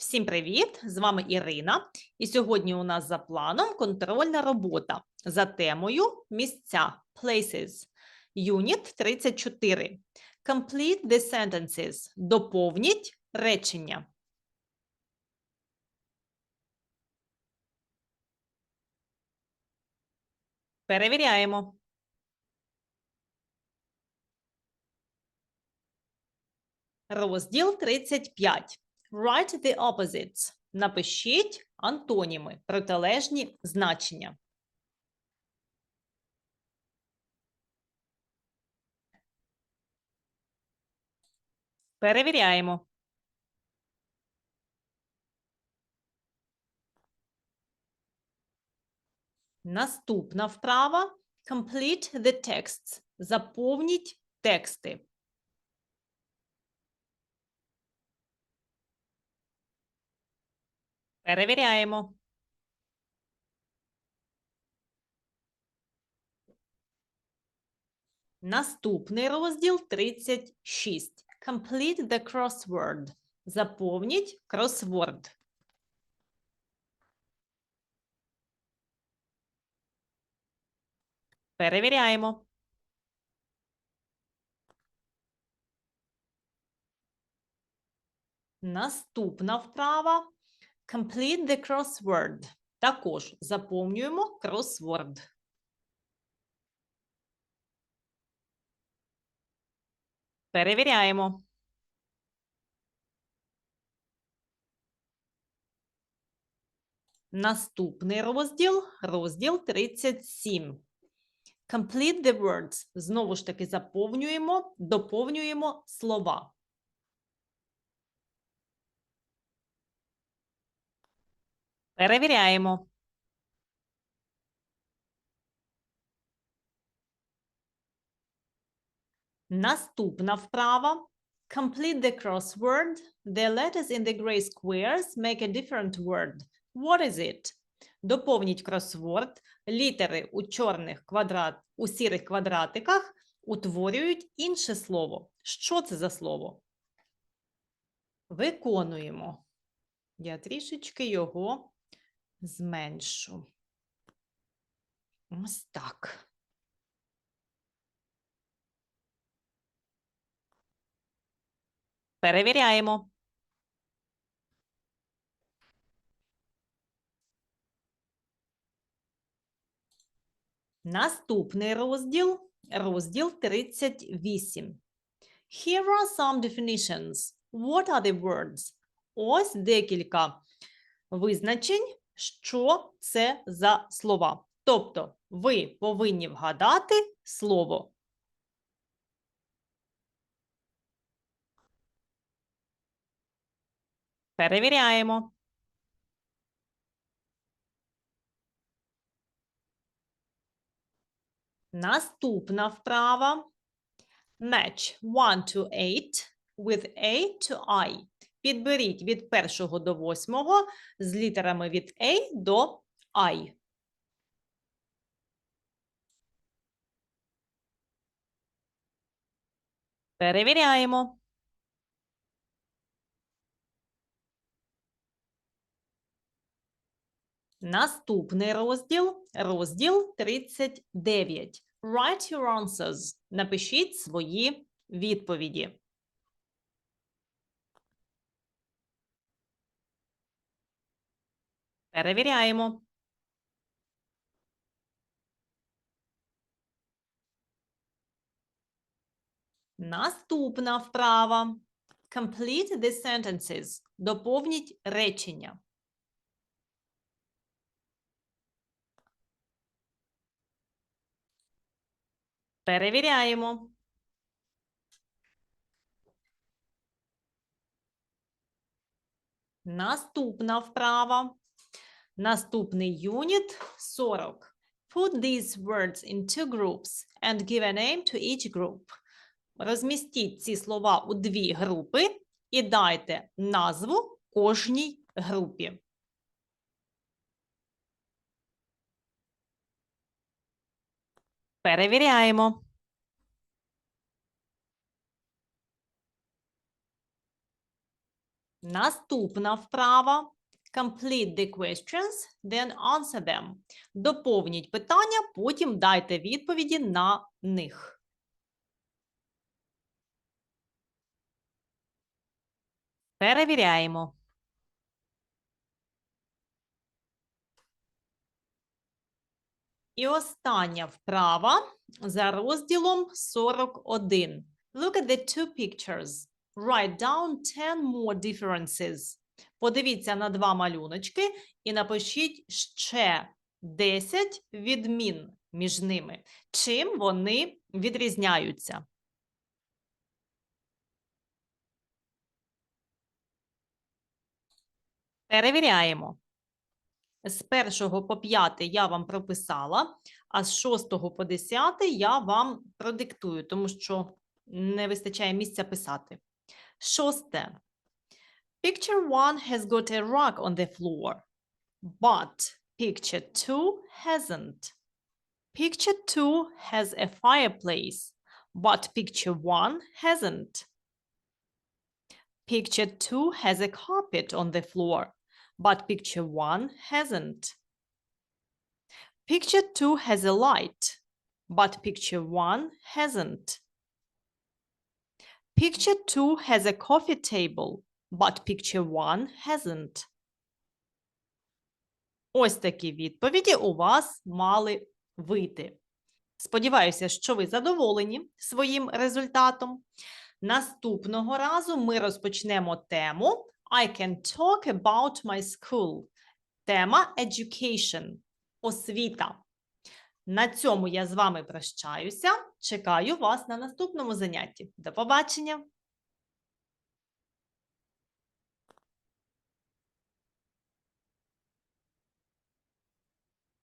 Всім привіт! З вами Ірина. І сьогодні у нас за планом контрольна робота за темою місця places. Юніт 34. Complete the sentences. Доповніть речення. Перевіряємо. Розділ 35. Write the opposites. Напишіть антоніми, протилежні значення. Перевіряємо. Наступна вправа. Complete the texts. Заповніть тексти. Перевіряємо. Наступний розділ 36. Complete the crossword. Заповніть кросворд. Перевіряємо. Наступна вправа. Complete the crossword. Також заповнюємо кросворд. Перевіряємо. Наступний розділ розділ 37. Complete the words. Знову ж таки заповнюємо, доповнюємо слова. Перевіряємо. Наступна вправа. Complete the crossword. The letters in the gray squares make a different word. What is it? Доповніть кросворд. Літери у чорних квадрат, у сірих квадратиках утворюють інше слово. Що це за слово? Виконуємо. Я трішечки його зменшу. Ось так. Перевіряємо. Наступний розділ розділ 38. Here are some definitions. What are the words? Ось декілька визначень, що це за слова. Тобто, ви повинні вгадати слово. Перевіряємо. Наступна вправа. Match 1 to 8 with A to I. Підберіть від першого до восьмого з літерами від A до I. Перевіряємо. Наступний розділ розділ 39. Write your answers. Напишіть свої відповіді. Перевіряємо. Наступна вправа. Complete the sentences. Доповніть речення. Перевіряємо. Наступна вправа. Наступний юніт 40. Put these words into groups and give a name to each group. Розмістіть ці слова у дві групи і дайте назву кожній групі. Перевіряємо. Наступна вправа. Complete the questions, then answer them. Доповніть питання, потім дайте відповіді на них. Перевіряємо. І остання вправа за розділом 41. Look at the two pictures. Write down 10 more differences. Подивіться на два малюночки і напишіть ще 10 відмін між ними. Чим вони відрізняються? Перевіряємо. З першого по п'ятий я вам прописала, а з шостого по десятий я вам продиктую, тому що не вистачає місця писати. Шосте. Picture one has got a rug on the floor, but picture two hasn't. Picture two has a fireplace, but picture one hasn't. Picture two has a carpet on the floor, but picture one hasn't. Picture two has a light, but picture one hasn't. Picture two has a coffee table, but picture one hasn't. Ось такі відповіді у вас мали вийти. Сподіваюся, що ви задоволені своїм результатом. Наступного разу ми розпочнемо тему I can talk about my school. Тема Education. Освіта. На цьому я з вами прощаюся. Чекаю вас на наступному занятті. До побачення!